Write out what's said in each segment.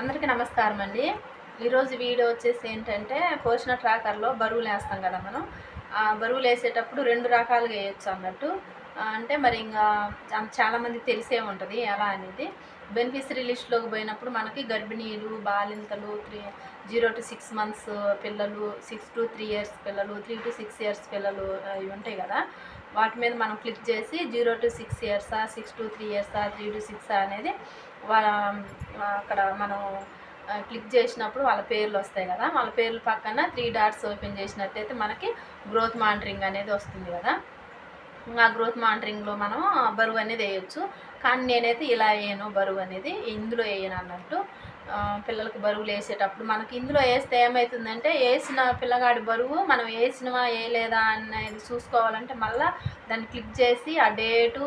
అందరికీ నమస్కారం అండి. ఈరోజు వీడియో వచ్చేసి ఏంటంటే పోషణ ట్రాకర్లో బరువులు వేస్తాం కదా మనం. ఆ బరువులు వేసేటప్పుడు రెండు రకాలుగా వేయచ్చు అన్నట్టు. అంటే మరి ఇంకా చాలామంది తెలిసే ఉంటుంది ఎలా అనేది. బెనిఫిషరీ లిస్ట్లోకి పోయినప్పుడు మనకి గర్భిణీలు బాలింతలు three zero to six months పిల్లలు సిక్స్ టు త్రీ ఇయర్స్ పిల్లలు త్రీ టు సిక్స్ ఇయర్స్ పిల్లలు ఇవి ఉంటాయి కదా. వాటి మీద మనం క్లిక్ చేసి జీరో టు సిక్స్ ఇయర్సా సిక్స్ టు త్రీ ఇయర్సా త్రీ టు సిక్స్ అనేది వాళ్ళ అక్కడ మనం క్లిక్ చేసినప్పుడు వాళ్ళ పేర్లు వస్తాయి కదా. వాళ్ళ పేర్లు పక్కన త్రీ డాట్స్ ఓపెన్ చేసినట్టయితే మనకి గ్రోత్ మానిటరింగ్ అనేది వస్తుంది కదా. ఆ గ్రోత్ మానిటరింగ్లో మనం బరువు అనేది వేయచ్చు. కానీ నేనైతే ఇలా వేయను బరువు అనేది ఇందులో వేయను అన్నట్టు. పిల్లలకు బరువులు వేసేటప్పుడు మనకి ఇందులో వేస్తే ఏమవుతుందంటే వేసిన పిల్లగాడి బరువు మనం వేసినవా వేయలేదా అనేది చూసుకోవాలంటే మళ్ళీ దాన్ని క్లిక్ చేసి ఆ డేటు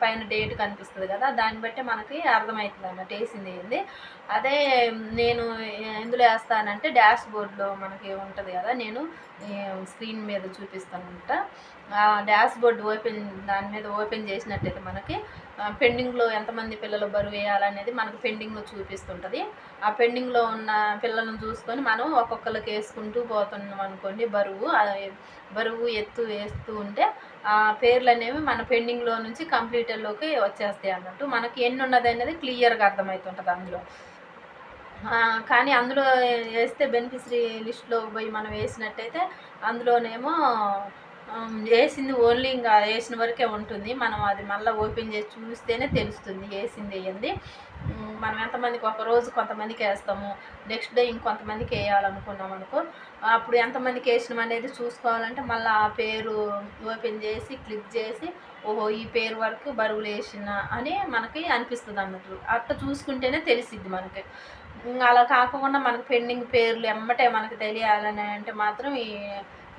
పైన డేట్ కనిపిస్తుంది కదా దాన్ని బట్టి మనకి అర్థమవుతుంది అన్నట్టు వేసింది ఏంది. అదే నేను ఎందులో వేస్తానంటే డాష్ బోర్డ్లో మనకి ఉంటుంది కదా నేను స్క్రీన్ మీద చూపిస్తానంట ఆ డాష్ బోర్డ్ ఓపెన్ దాని మీద ఓపెన్ చేసినట్టయితే మనకి పెండింగ్లో ఎంతమంది పిల్లలు బరువు వేయాలనేది మనకు పెండింగ్లో చూపిస్తుంటుంది. ఆ పెండింగ్లో ఉన్న పిల్లలను చూసుకొని మనం ఒక్కొక్కరికి వేసుకుంటూ పోతున్నాం అనుకోండి బరువు బరువు ఎత్తు వేస్తూ ఉంటే ఆ పేర్లు అనేవి మన పెండింగ్లో నుంచి కంప్లీటర్లోకి వచ్చేస్తాయి అన్నట్టు మనకి ఎన్ని ఉన్నది అనేది క్లియర్గా అర్థమవుతుంటుంది అందులో. కానీ అందులో వేస్తే బెనిఫిషరీ లిస్ట్లో పోయి మనం వేసినట్టయితే అందులోనేమో వేసింది ఓన్లీ ఇంకా వేసిన వరకే ఉంటుంది. మనం అది మళ్ళీ ఓపెన్ చేసి చూస్తేనే తెలుస్తుంది వేసింది వేయండి మనం ఎంతమందికి ఒక రోజు కొంతమందికి వేస్తాము నెక్స్ట్ డే ఇంకొంతమందికి వేయాలనుకున్నాం అనుకో అప్పుడు ఎంతమందికి వేసినాం అనేది చూసుకోవాలంటే మళ్ళీ ఆ పేరు ఓపెన్ చేసి క్లిక్ చేసి ఓహో ఈ పేరు వరకు బరువులు వేసిన అని మనకి అనిపిస్తుంది అన్నట్టు. అట్లా చూసుకుంటేనే తెలిసిద్ది మనకి. ఇంకా అలా కాకుండా మనకు పెండింగ్ పేర్లు ఎమ్మటే మనకు తెలియాలని అంటే మాత్రం ఈ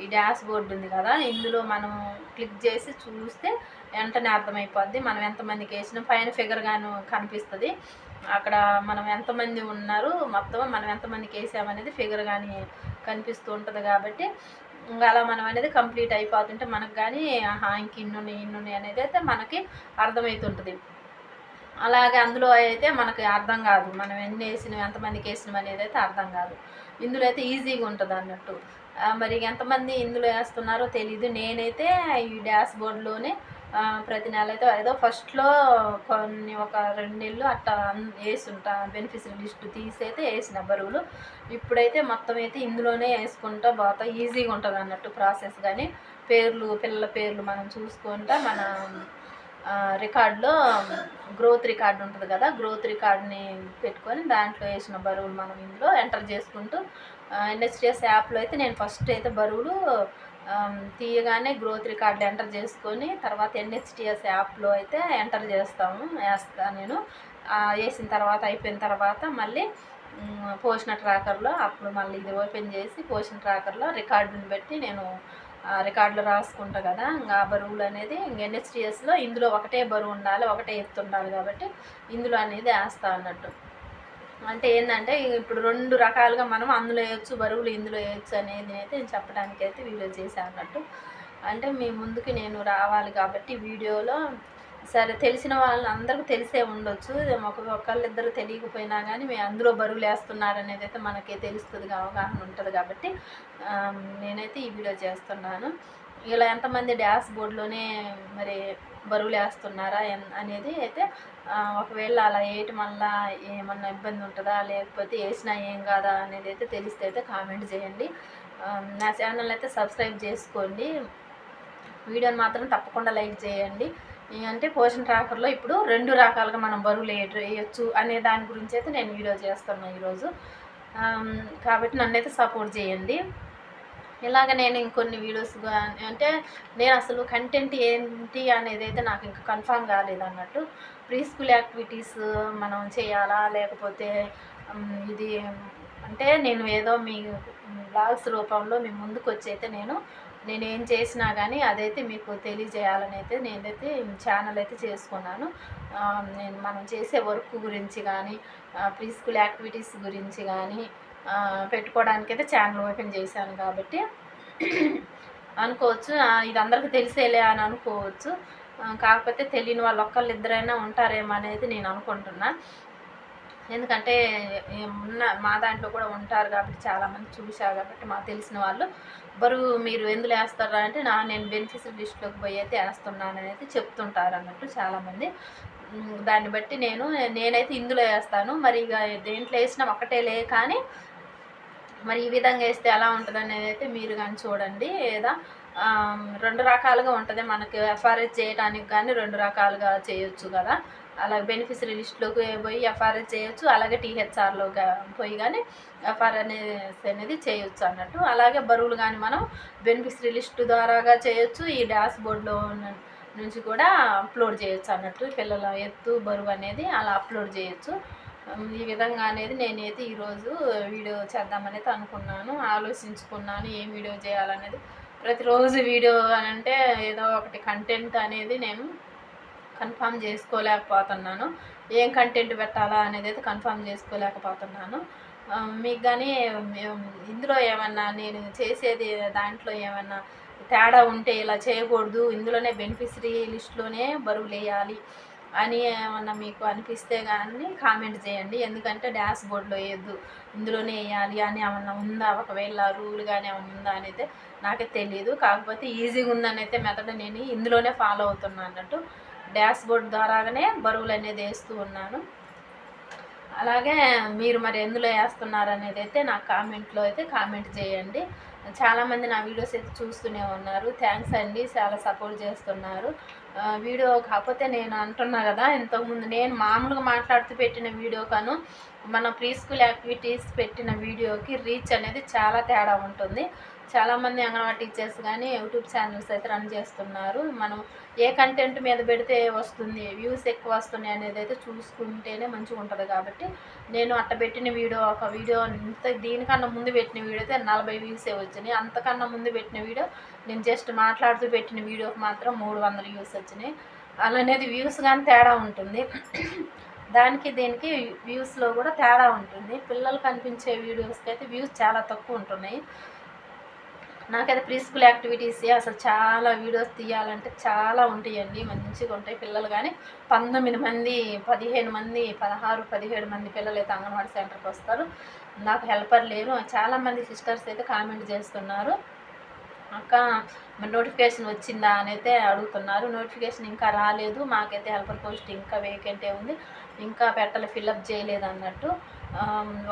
ఈ డాష్ బోర్డు ఉంది కదా ఇందులో మనం క్లిక్ చేసి చూస్తే వెంటనే అర్థమైపోద్ది మనం ఎంతమందికి వేసినా. పైన ఫిగర్ గాను కనిపిస్తుంది. అక్కడ మనం ఎంతమంది ఉన్నారు మొత్తం మనం ఎంతమందికి వేసామనేది ఫిగర్ కానీ కనిపిస్తూ ఉంటుంది కాబట్టి ఇంకా అలా మనం అనేది కంప్లీట్ అయిపోతుంటే మనకు కానీ ఆహా ఇంక ఇన్నుని ఇన్నుని అనేది అయితే మనకి అర్థమవుతుంటుంది అలాగే అందులో అయితే మనకి అర్థం కాదు. మనం ఎన్ని వేసినాం ఎంతమందికి వేసినాం అనేది అయితే అర్థం కాదు. ఇందులో అయితే ఈజీగా ఉంటుంది అన్నట్టు. మరి ఎంతమంది ఇందులో వేస్తున్నారో తెలీదు. నేనైతే ఈ డాష్ బోర్డ్లోనే ప్రతి నెల అయితే ఏదో ఫస్ట్లో కొన్ని ఒక రెండు నెలలు అట్టా వేసుంటా బెనిఫిషరీ లిస్ట్ తీసి అయితే వేసిన బరువులు. ఇప్పుడైతే మొత్తం అయితే ఇందులోనే వేసుకుంటా బాగా ఈజీగా ఉంటుంది అన్నట్టు ప్రాసెస్ కానీ పేర్లు పిల్లల పేర్లు మనం చూసుకుంటా మన రికార్డులో గ్రోత్ రికార్డు ఉంటుంది కదా గ్రోత్ రికార్డ్ని పెట్టుకొని దాంట్లో వేసిన బరువులు మనం ఇందులో ఎంటర్ చేసుకుంటూ ఎన్హెచ్డిఎస్ యాప్లో అయితే నేను ఫస్ట్ అయితే బరువులు తీయగానే గ్రోత్ రికార్డులు ఎంటర్ చేసుకొని తర్వాత ఎన్హెచ్డిఎస్ యాప్లో అయితే ఎంటర్ చేస్తాము వేస్తాను నేను. వేసిన తర్వాత అయిపోయిన తర్వాత మళ్ళీ పోషణ ట్రాకర్లో అప్పుడు మళ్ళీ ఇది ఓపెన్ చేసి పోషణ ట్రాకర్లో రికార్డుని పెట్టి నేను రికార్డులో రాసుకుంటా కదా ఇంకా బరువులు అనేది ఇంక ఎన్హెచ్డిఎస్లో ఇందులో ఒకటే బరువు ఉండాలి ఒకటే ఎత్తు ఉండాలి కాబట్టి ఇందులో అనేది వేస్తా అన్నట్టు. అంటే ఏంటంటే ఇప్పుడు రెండు రకాలుగా మనం అందులో వేయచ్చు బరువులు ఇందులో వేయచ్చు అనేది అయితే నేను చెప్పడానికి అయితే వీడియో చేశాను అన్నట్టు. అంటే మీ ముందుకి నేను రావాలి కాబట్టి వీడియోలో సరే తెలిసిన వాళ్ళందరికీ తెలిసే ఉండొచ్చు. ఒక ఒకళ్ళిద్దరు తెలియకపోయినా కానీ మేము అందులో బరువులు వేస్తున్నారు అనేది అయితే మనకి తెలుస్తుంది అవగాహన ఉంటుంది కాబట్టి నేనైతే ఈ వీడియో చేస్తున్నాను. ఇలా ఎంతమంది డ్యాష్ బోర్డులోనే మరి బరువులు వేస్తున్నారా ఎన్- అనేది అయితే ఒకవేళ అలా వేయటం వల్ల ఏమన్నా ఇబ్బంది ఉంటుందా లేకపోతే వేసినా ఏం కాదా అనేది అయితే తెలిస్తే అయితే కామెంట్ చేయండి. నా ఛానల్ అయితే సబ్స్క్రైబ్ చేసుకోండి. వీడియోని మాత్రం తప్పకుండా లైక్ చేయండి. అంటే పోషణ ట్రాకర్లో ఇప్పుడు రెండు రకాలుగా మనం బరువులు వేయ వేయచ్చు అనే దాని గురించి అయితే నేను వీడియో చేస్తున్నాను ఈరోజు. కాబట్టి నన్ను అయితే సపోర్ట్ చేయండి. ఇలాగ నేను ఇంకొన్ని వీడియోస్ అంటే నేను అసలు కంటెంట్ ఏంటి అనేది అయితే నాకు ఇంకా కన్ఫామ్ కాలేదు అన్నట్టు. ప్రీ స్కూల్ యాక్టివిటీస్ మనం చేయాలా? లేకపోతే ఇది అంటే నేను ఏదో మీ బ్లాగ్స్ రూపంలో మీ ముందుకు వచ్చి అయితే నేను నేను ఏం చేసినా కానీ అదైతే మీకు తెలియజేయాలని అయితే నేనైతే ఛానల్ అయితే చేసుకున్నాను. నేను మనం చేసే వర్క్ గురించి కానీ ప్రీ స్కూల్ యాక్టివిటీస్ గురించి కానీ పెట్టుకోవడానికైతే పెట్టుకోవడానికి అయితే ఛానల్ ఓపెన్ చేశాను కాబట్టి అనుకోవచ్చు. ఇది అందరికీ తెలిసేలే అని అనుకోవచ్చు. కాకపోతే తెలియని వాళ్ళు ఒక్కళ్ళు ఇద్దరైనా ఉంటారేమో అనేది నేను అనుకుంటున్నా. ఎందుకంటే ఉన్న మా దాంట్లో కూడా ఉంటారు కాబట్టి చాలామంది చూశారు కాబట్టి మాకు తెలిసిన వాళ్ళు. బరువు మీరు ఎందులో వేస్తారా? అంటే నా నేను బెనిఫిషియల్ లిస్ట్లోకి పోయి అయితే వేస్తున్నాను అయితే చెప్తుంటారు అన్నట్టు చాలామంది. దాన్ని బట్టి నేను నేనైతే ఇందులో వేస్తాను. మరి ఇక దేంట్లో వేసినా ఒకటే లే కానీ మరి ఈ విధంగా వేస్తే ఎలా ఉంటుంది అనేది అయితే మీరు కానీ చూడండి. లేదా రెండు రకాలుగా ఉంటుంది. మనకి ఎఫ్ఆర్ఎస్ చేయడానికి కానీ రెండు రకాలుగా చేయొచ్చు కదా. అలాగే బెనిఫిషరీ లిస్ట్లోకి పోయి ఎఫ్ఆర్ఎస్ చేయొచ్చు అలాగే టీహెచ్ఆర్లో పోయి కానీ ఎఫ్ఆర్ అనేది అనేది చేయొచ్చు అన్నట్టు. అలాగే బరువులు కానీ మనం బెనిఫిషరీ లిస్టు ద్వారాగా చేయొచ్చు ఈ డాష్ బోర్డ్లో నుంచి కూడా అప్లోడ్ చేయొచ్చు అన్నట్టు. పిల్లల ఎత్తు బరువు అనేది అలా అప్లోడ్ చేయొచ్చు. ఈ విధంగా అనేది నేనైతే ఈరోజు వీడియో చేద్దామనేది అనుకున్నాను ఆలోచించుకున్నాను ఏం వీడియో చేయాలనేది. ప్రతిరోజు వీడియో అని అంటే ఏదో ఒకటి కంటెంట్ అనేది నేను కన్ఫామ్ చేసుకోలేకపోతున్నాను. ఏం కంటెంట్ పెట్టాలా అనేది అయితే కన్ఫామ్ చేసుకోలేకపోతున్నాను. మీకు కానీ ఇందులో ఏమన్నా నేను చేసేది దాంట్లో ఏమన్నా తేడా ఉంటే ఇలా చేయకూడదు ఇందులోనే బెనిఫిషరీ లిస్ట్లోనే బరువులు వేయాలి అని ఏమన్నా మీకు అనిపిస్తే కానీ కామెంట్ చేయండి. ఎందుకంటే డాష్ బోర్డ్లో వేయద్దు ఇందులోనే వేయాలి అని ఏమన్నా ఉందా? ఒకవేళ రూల్ కానీ ఏమన్నా ఉందా అని అయితే నాకే తెలియదు కాకపోతే ఈజీగా ఉందని అయితే మెథడ్ నేను ఇందులోనే ఫాలో అవుతున్నాను అన్నట్టు డాష్ బోర్డ్ ద్వారాగానే బరువులు అనేది వేస్తూ ఉన్నాను. అలాగే మీరు మరి ఎందులో వేస్తున్నారు అనేది అయితే నా కామెంట్లో అయితే కామెంట్ చేయండి. చాలామంది నా వీడియోస్ అయితే చూస్తూనే ఉన్నారు. థ్యాంక్స్ అండి చాలా సపోర్ట్ చేస్తున్నారు. వీడియో కాకపోతే నేను అంటున్నా కదా ఇంతకుముందు నేను మామూలుగా మాట్లాడుతూ పెట్టిన వీడియో కాను మన ప్రీ స్కూల్ యాక్టివిటీస్ పెట్టిన వీడియోకి రీచ్ అనేది చాలా తేడా ఉంటుంది. చాలామంది అంగన్వాడీ టీచర్స్ కానీ యూట్యూబ్ ఛానల్స్ అయితే రన్ చేస్తున్నారు. మనం ఏ కంటెంట్ మీద పెడితే వస్తుంది వ్యూస్ ఎక్కువ వస్తున్నాయి అనేది అయితే చూసుకుంటేనే మంచిగా ఉంటుంది కాబట్టి నేను అట్ట పెట్టిన వీడియో ఒక వీడియో ఇంత దీనికన్నా ముందు పెట్టిన వీడియో అయితే నలభై వ్యూసే వచ్చినాయి. అంతకన్నా ముందు పెట్టిన వీడియో నేను జస్ట్ మాట్లాడుతూ పెట్టిన వీడియోకి మాత్రం మూడు వందల వ్యూస్ వచ్చినాయి. అలానేది వ్యూస్ కానీ తేడా ఉంటుంది. దానికి దీనికి వ్యూస్లో కూడా తేడా ఉంటుంది. పిల్లలు కనిపించే వీడియోస్కి అయితే వ్యూస్ చాలా తక్కువ ఉంటున్నాయి. నాకైతే ప్రీ స్కూల్ యాక్టివిటీస్ అసలు చాలా వీడియోస్ తీయాలంటే చాలా ఉంటాయండి. మంచిగా ఉంటాయి పిల్లలు కానీ పంతొమ్మిది మంది పదిహేను మంది పదహారు పదిహేడు మంది పిల్లలు అయితే అంగన్వాడీ సెంటర్కి వస్తారు. నాకు హెల్పర్ లేరు. చాలామంది సిస్టర్స్ అయితే కామెంట్ చేస్తున్నారు. అక్క మరి నోటిఫికేషన్ వచ్చిందా అని అయితే అడుగుతున్నారు. నోటిఫికేషన్ ఇంకా రాలేదు. మాకైతే హెల్పర్ పోస్ట్ ఇంకా వేకెంటే ఉంది. ఇంకా పెట్టలు ఫిల్అప్ చేయలేదు అన్నట్టు.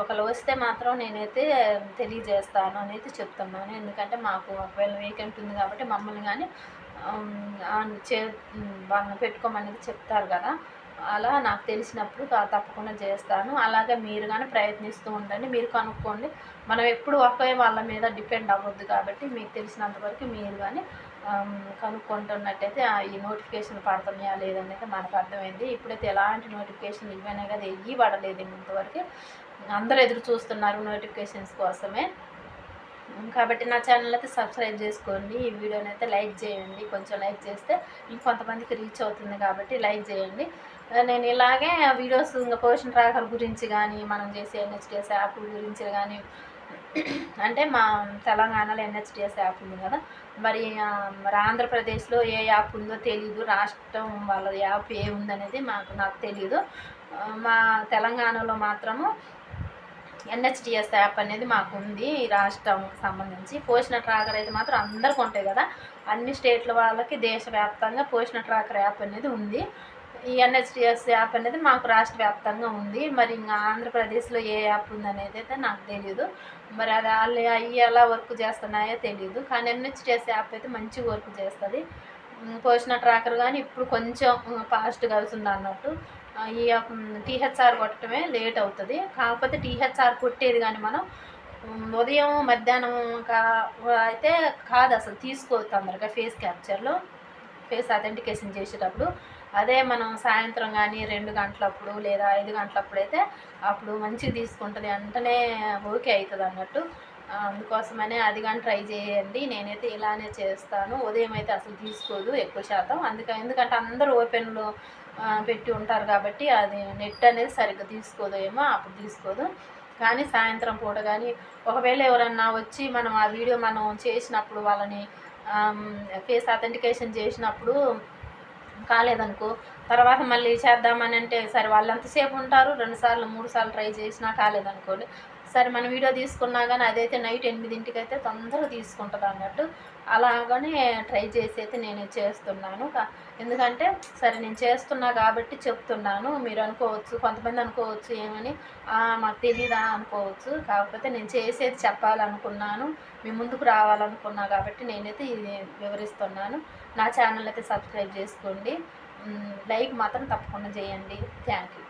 ఒకళ్ళు వస్తే మాత్రం నేనైతే తెలియజేస్తాను అనేది చెప్తున్నాను. ఎందుకంటే మాకు ఒకవేళ వేకెంట్ ఉంది కాబట్టి మమ్మల్ని కానీ చే వాళ్ళని పెట్టుకోమనేది చెప్తారు కదా. అలా నాకు తెలిసినప్పుడు తప్పకుండా చేస్తాను. అలాగే మీరు కానీ ప్రయత్నిస్తూ ఉండండి. మీరు కనుక్కోండి. మనం ఎప్పుడు ఒకే వాళ్ళ మీద డిపెండ్ అవ్వద్దు కాబట్టి మీకు తెలిసినంత వరకు మీరు కానీ కనుక్కుంటున్నట్టయితే ఈ నోటిఫికేషన్ పడుతున్నాయా లేదనేది మనకు అర్థమైంది. ఇప్పుడైతే ఎలాంటి నోటిఫికేషన్ ఇవ్వనే కదా ఇవి పడలేదు ఇంతవరకు అందరూ ఎదురు చూస్తున్నారు నోటిఫికేషన్స్ కోసమే. కాబట్టి నా ఛానల్ అయితే సబ్స్క్రైబ్ చేసుకోండి. ఈ వీడియోని అయితే లైక్ చేయండి. కొంచెం లైక్ చేస్తే ఇంకొంతమందికి రీచ్ అవుతుంది కాబట్టి లైక్ చేయండి. నేను ఇలాగే వీడియోస్ ఇంకా పోషన్ ట్రాకర్ గురించి కానీ మనం చేసే ఎన్హెచ్డిఎస్ యాప్ గురించి కానీ అంటే మా తెలంగాణలో ఎన్హెచ్డిఎస్ యాప్ ఉంది కదా. మరి మరి ఆంధ్రప్రదేశ్లో ఏ యాప్ ఉందో తెలీదు. రాష్ట్రం వాళ్ళ యాప్ ఏ ఉందనేది మాకు నాకు తెలీదు. మా తెలంగాణలో మాత్రము ఎన్హెచ్డిఎస్ యాప్ అనేది మాకు ఉంది ఈ రాష్ట్రంకి సంబంధించి. పోషణ ట్రాకర్ అయితే మాత్రం అందరికీ ఉంటాయి కదా. అన్ని స్టేట్ల వాళ్ళకి దేశవ్యాప్తంగా పోషణ ట్రాకర్ యాప్ అనేది ఉంది. ఈ ఎన్హెచ్డిఎస్ యాప్ అనేది మాకు రాష్ట్ర వ్యాప్తంగా ఉంది. మరి ఇంకా ఆంధ్రప్రదేశ్లో ఏ యాప్ ఉందనేది అయితే నాకు తెలియదు మరి అది వాళ్ళు అవి ఎలా వర్క్ చేస్తున్నాయో తెలియదు కానీ ఎన్హెచ్డిఎస్ యాప్ అయితే మంచి వర్క్ చేస్తుంది. పోషణ ట్రాకర్ కానీ ఇప్పుడు కొంచెం ఫాస్ట్గా అవుతుంది అన్నట్టు. ఈ టీహెచ్ఆర్ కొట్టడమే లేట్ అవుతుంది. కాకపోతే టీహెచ్ఆర్ కొట్టేది కానీ మనం ఉదయం మధ్యాహ్నం అయితే కాదు అసలు తీసుకోవచ్చు తొందరగా ఫేస్ క్యాప్చర్లో. ఫేస్ అథెంటికేషన్ చేసేటప్పుడు. అదే మనం సాయంత్రం కానీ రెండు గంటలప్పుడు లేదా ఐదు గంటలప్పుడు అయితే అప్పుడు మంచిగా తీసుకుంటుంది. వెంటనే ఓకే అవుతుంది అన్నట్టు. అందుకోసమనే అది కానీ ట్రై చేయండి. నేనైతే ఇలానే చేస్తాను. ఉదయం అయితే అసలు తీసుకోదు ఎక్కువ శాతం. అందుకే ఎందుకంటే అందరూ ఓపెన్లో పెట్టి ఉంటారు కాబట్టి అది నెట్ అనేది సరిగ్గా తీసుకోదు ఏమో అప్పుడు తీసుకోదు. కానీ సాయంత్రం పూట కానీ ఒకవేళ ఎవరన్నా వచ్చి మనం ఆ వీడియో మనం చేసినప్పుడు వాళ్ళని ఫేస్ అథెంటికేషన్ చేసినప్పుడు కాలేదనుకో. తర్వాత మళ్ళీ చేద్దామని అంటే సరే వాళ్ళు ఎంతసేపు ఉంటారు రెండుసార్లు మూడు సార్లు ట్రై చేసినా కాలేదనుకోండి. సరే మనం వీడియో తీసుకున్నా కానీ అదైతే నైట్ ఎనిమిదింటికి అయితే తొందరగా తీసుకుంటుంది అన్నట్టు అలాగనే ట్రై చేసి అయితే నేను చేస్తున్నాను. ఎందుకంటే సరే నేను చేస్తున్నా కాబట్టి చెప్తున్నాను. మీరు అనుకోవచ్చు కొంతమంది అనుకోవచ్చు ఏమని మాకు తెలీదా? అనుకోవచ్చు. కాకపోతే నేను చేసేది చెప్పాలనుకున్నాను. మీ ముందుకు రావాలనుకున్నా కాబట్టి నేనైతే ఇది వివరిస్తున్నాను. నా ఛానల్ అయితే సబ్స్క్రైబ్ చేసుకోండి. లైక్ మాత్రం తప్పకుండా చేయండి. Thank you.